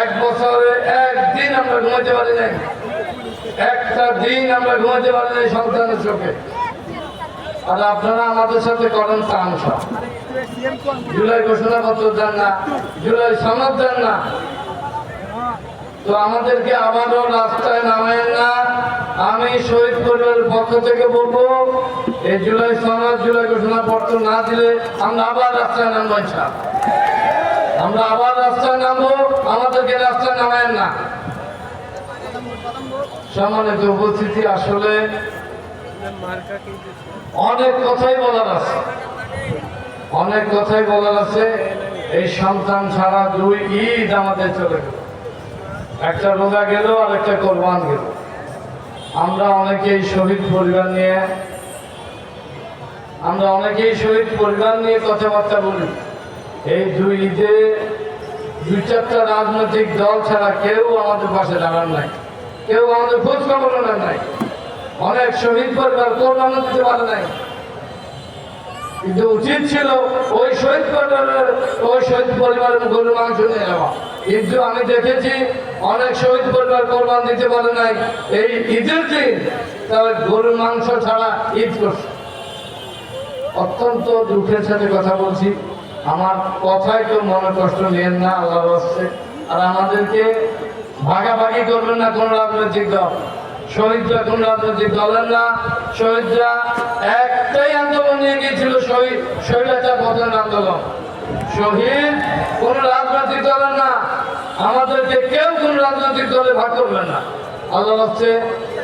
এক বছরে একদিন আমরা ঘুমাতে পারি নাই। একটা দিন আমরা ঘুমাতে পারি নাই সন্তানের চোখে। আর আপনারা আমাদের সাথে করেন তামসা। জুলাই ঘোষণাপত্র দেন না, জুলাই সনদ দেন না। তো আমাদেরকে আবারও রাস্তায় নামেন না। আমি শহীদ পরিবারের পক্ষ থেকে বলব, এই জুলাই সনদ, জুলাই ঘোষণাপত্র না দিলে আমরা আবার রাস্তায় নামবো ইনশাআল্লাহ। আমরা আবার রাস্তায় নামবো, আমাদেরকে রাস্তায় নামায় না। সম্মানিত উপস্থিতি, আসলে অনেক কথাই বলার আছে। অনেক কথাই বলার আছে। এই সন্তান ছাড়া দুই ঈদ আমাদের চলে গেল। একটা রোজা গেল আর একটা কোরবান গেল। আমরা অনেকেই শহীদ পরিবার নিয়ে, আমরা অনেকেই শহীদ পরিবার নিয়ে কথাবার্তা বলি। এই দুই ঈদে দুই চারটা রাজনৈতিক দল ছাড়া কেউ আমাদের পাশে দাঁড়ান নাই। কেউ আমাদের খোঁজ খবর নাই। অনেক শহীদ পরিবার কোরবানি দিতে পারে নাই। কিন্তু উচিত ছিল ওই শহীদ পরিবারের ওই শহীদ পরিবারের গরু মাংস নিয়ে যাওয়া কিন্তু আমি দেখেছি অনেক শহীদ পরিবার কোরবান দিতে পারে নাই। এই ঈদের দিন তারা গরুর মাংস ছাড়া ঈদ করছে। অত্যন্ত দুঃখের সাথে কথা বলছি। আমার কথায় তো মনে কষ্ট নিয়েন না আল্লাহর হচ্ছে আর আমাদেরকে ভাগাভাগি করবেন না, কোন রাজনৈতিক দল। শহীদরা, কোন রাজনৈতিক দলের না। শহীদরা একটাই আন্দোলন নিয়ে গিয়েছিল, শহীদ শহীদাচার পথের আন্দোলন। শহীদ কোন রাজনৈতিক দলের না। আমাদেরকে কেউ কোন রাজনৈতিক দলে ভাগ করবেন না। আল্লাহ হচ্ছে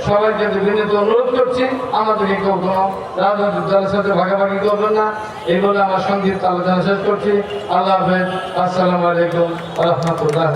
সবাইকে বিনীত অনুরোধ করছি, আমাদেরকে কেউ কোনো রাজনৈতিক দলের সাথে ভাগাভাগি করবেন না। এই বলে আমার সংক্ষিপ্ত আলোচনা শেষ করছি। আল্লাহ হাফেজ। আসসালামু আলাইকুম। রহমতুল্লাহ